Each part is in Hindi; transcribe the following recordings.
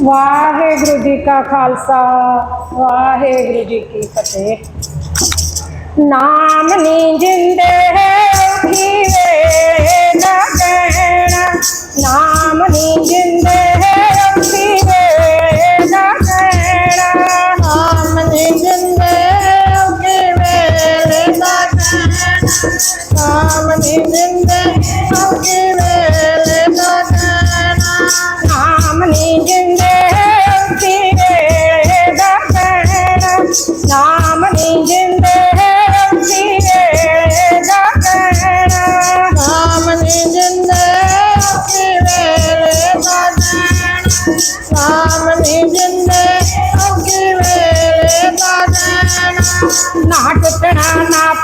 वागुरु जी का खालसा वागुरु जी की फतेह। नाम नी जिंद है नाम नी जिंदे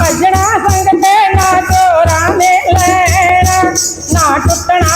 पजड़ा संग ना टुटना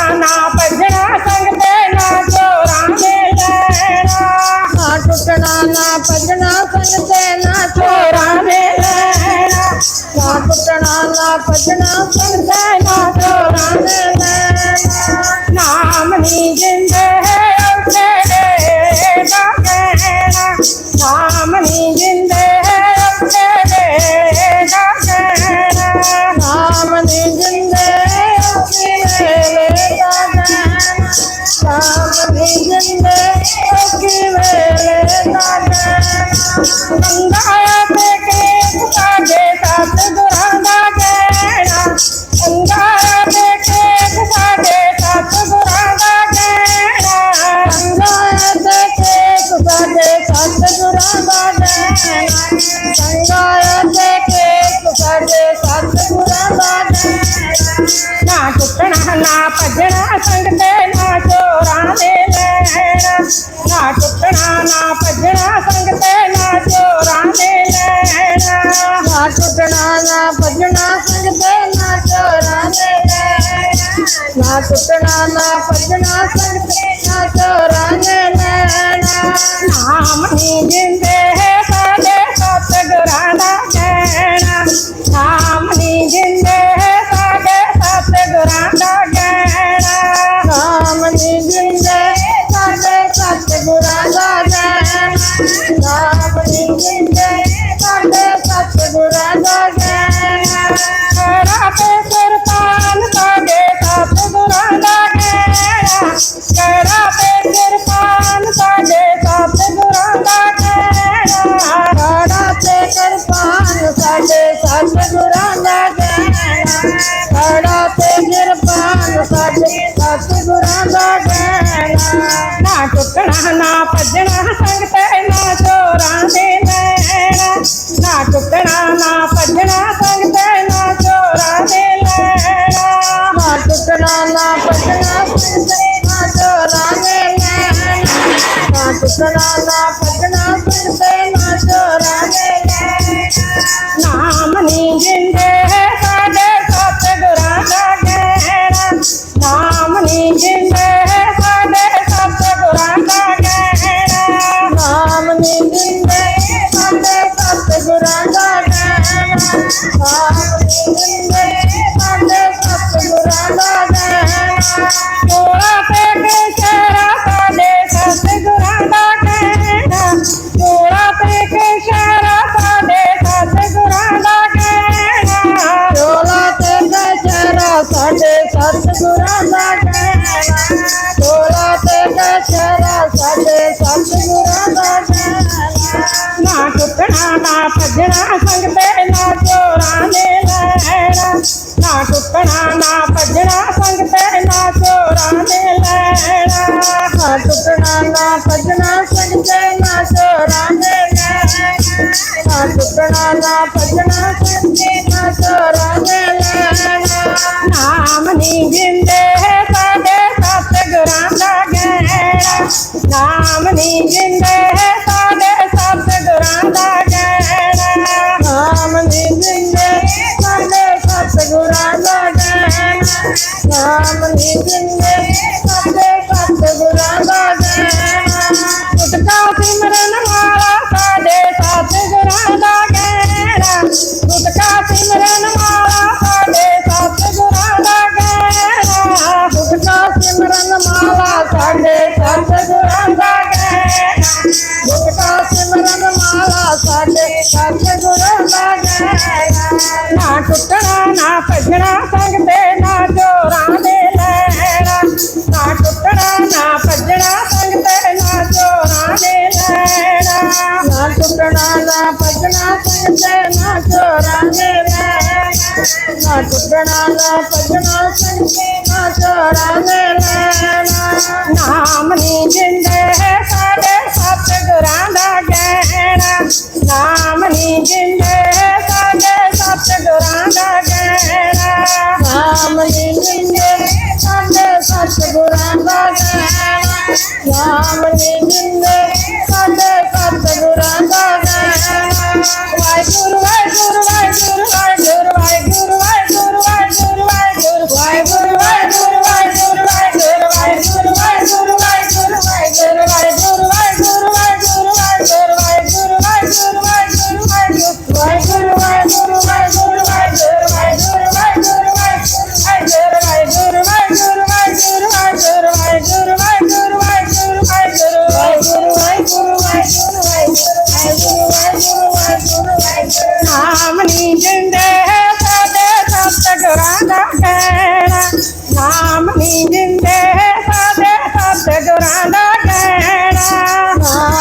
નાના પજના સંગ બેના ચોરા ના તૂટણા ના પજના સંગ બેના ચોરા નામની જિંદે હે સાડે સાત ડોરાના ગેણા નામની જિંદે હે સાડે સાત ડોરાના ગેણા નામની જિંદે સાડે સાત ડોરાના ગેણા નામની જિંદે સાડે ਨਾ ਟੁੱਟਣਾ ਨਾ ਭੱਜਣਾ ਸੰਗਤ ਨਾ ਚੋਰਾ सुतराना पटना फिरते ना चोरा गए नाम नी जिंदे साडे सतगुरा का गहरा नाम नी जिंदे साडे सतगुरा का गहरा नाम नी जिंदे साडे सतगुरा का गहरा नाम नी जिंदे साडे सतगुरा का गहरा भजना संगते ना चोरा ने लहरा ना टुकड़ा ना भजना संगते ना चोरा ने ना भजना संगते ना चोरा ने लहरा टुकड़ा ना भजना ना टुटना ना भजना संगते ना चोरा दे लैना ना टुटना ना भजना संगते ना जोरा दे लैना ना टुटना ना भजना संगते ना चोरा दे लैना ना टुटना ना भजना संगते ना जोरा दे लैना नाम नी जिंदे सारे सतगुरां दा गहना నామని జెండా I'm not da da.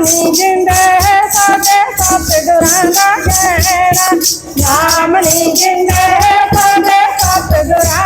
ਨਹੀਂ ਜਿੰਦਾ ਹੈ ਸਾਡੇ ਸਤਿਗੁਰਾਂ ਦਾ ਕਹਿਣਾ ਨਾਮ ਨਹੀਂ ਜਿੰਦਾ ਹੈ ਸਾਡੇ ਸਤਿਗੁਰਾਂ